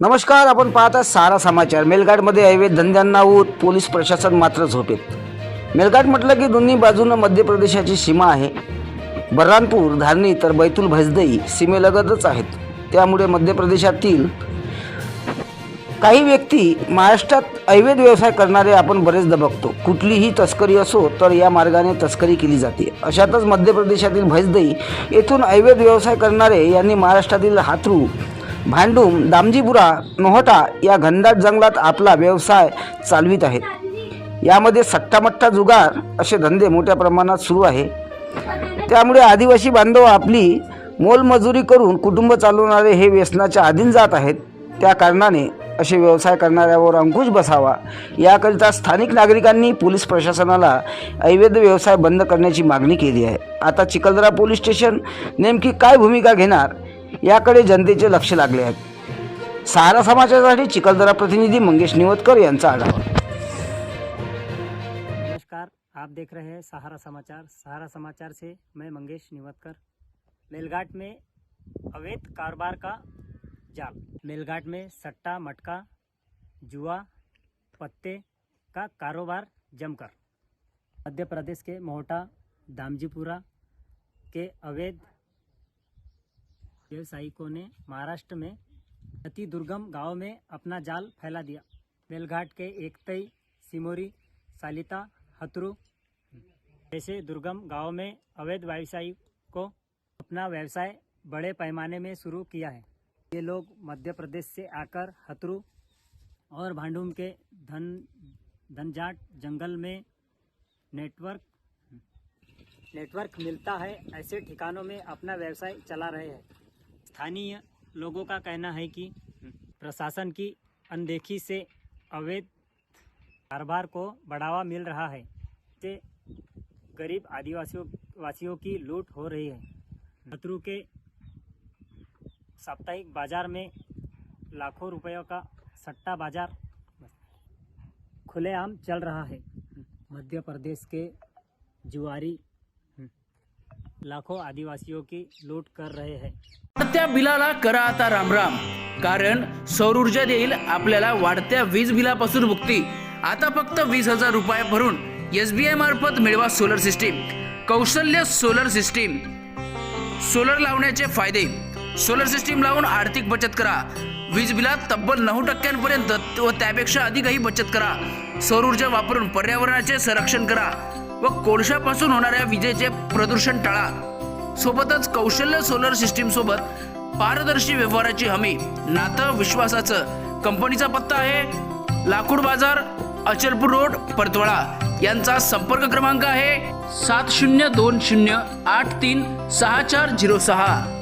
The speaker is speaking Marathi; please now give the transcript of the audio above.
नमस्कार आपण पाहता सारा समाचार. मेलघाटमध्ये यावे धंद्यांना ऊत पोलीस प्रशासन मात्र झोपेत. मेलघाट म्हटलं की दोन्ही बाजूनं मध्य प्रदेशाची सीमा आहे. बर्रानपूर धारणी तर बैतूल भैसदई सीमेलगतच आहेत. त्यामुळे मध्य प्रदेशातील काही व्यक्ती महाराष्ट्रात अवैध व्यवसाय करणारे आपण बरेचदा बघतो. कुठलीही तस्करी असो तर या मार्गाने तस्करी केली जाते. अशातच मध्य प्रदेशातील भैसदई येथून अवैध व्यवसाय करणारे यांनी महाराष्ट्रातील हातरू भांडूम दामजीपुरा नोहटा या घनदाट जंगलात आपला व्यवसाय चालवित आहेत. यामध्ये सट्टामट्टा जुगार असे धंदे मोठ्या प्रमाणात सुरू आहे. त्यामुळे आदिवासी बांधव आपली मोलमजुरी करून कुटुंब चालवणारे हे व्यसनाच्या अधीन जात आहेत. त्या कारणाने असे व्यवसाय करणाऱ्यावर अंकुश बसावा याकरिता स्थानिक नागरिकांनी पोलीस प्रशासनाला अवैध व्यवसाय बंद करण्याची मागणी केली आहे. आता चिखलदरा पोलीस स्टेशन नेमकी काय भूमिका घेणार? याकडे जनतेचे लक्ष लागले आहे. सहारा समाचारासाठी चिखलदरा प्रतिनिधी मंगेश निवतकर यांचा आढावा. नमस्कार, आप देख रहे हैं सहारा समाचार. सहारा समाचार से मैं मंगेश निवतकर. मेलघाट में अवैध कारोबार का जाल. मेलघाट में सट्टा, मटका, जुआ, पत्ते का कारोबार जमकर. मध्य प्रदेश के मोहटा, दामजीपुरा के अवैध व्यवसायिकों ने महाराष्ट्र में अति दुर्गम गाँव में अपना जाल फैला दिया। बेलघाट के एकतई सिमोरी, सालिता हतरू जैसे दुर्गम गाँव में अवैध व्यवसायी को अपना व्यवसाय बड़े पैमाने में शुरू किया है। ये लोग मध्य प्रदेश से आकर हतरू और भांडूम के धन, धनजाट जंगल में नेटवर्क नेटवर्क मिलता है, ऐसे ठिकानों में अपना व्यवसाय चला रहे हैं। स्थानीय लोगों का कहना है कि प्रशासन की अनदेखी से अवैध कारोबार को बढ़ावा मिल रहा है। से गरीब आदिवासियों वासियों की लूट हो रही है। शत्रु के साप्ताहिक बाज़ार में लाखों रुपयों का सट्टा बाज़ार खुलेआम चल रहा है। मध्य प्रदेश के जुआरी लाखों आदिवासियों की लूट कर रहे हैं। वाढत्या बिलाला करा आता रामराम. कारण सौर ऊर्जा देईल आपल्याला वाढत्या वीज बिलापासून मुक्ती. आता फक्त वीस हजार रुपये भरून एस बी आय मार्फत मिळवा सोलर सिस्टीम. कौशल्य सोलर सिस्टीम. सोलर लावण्याचे फायदे. सोलर सिस्टीम लावून आर्थिक बचत करा. वीज बिलात तब्बल नऊ टक्क्यांपर्यंत व त्यापेक्षा अधिकही बचत करा. सौर ऊर्जा वापरून पर्यावरणाचे संरक्षण करा. व कोळशापासून होणाऱ्या विजेचे प्रदूषण टाळा. सोबतच कौशल्य सोलर सिस्टीम सोबत पारदर्शी व्यवहाराची हमी. नातं विश्वासाचं. कंपनीचा पत्ता आहे लाकूड बाजार अचलपूर रोड परतवाळा यांचा संपर्क क्रमांक आहे सात शून्य दोन शून्य आठ तीन सहा चार झिरो सहा.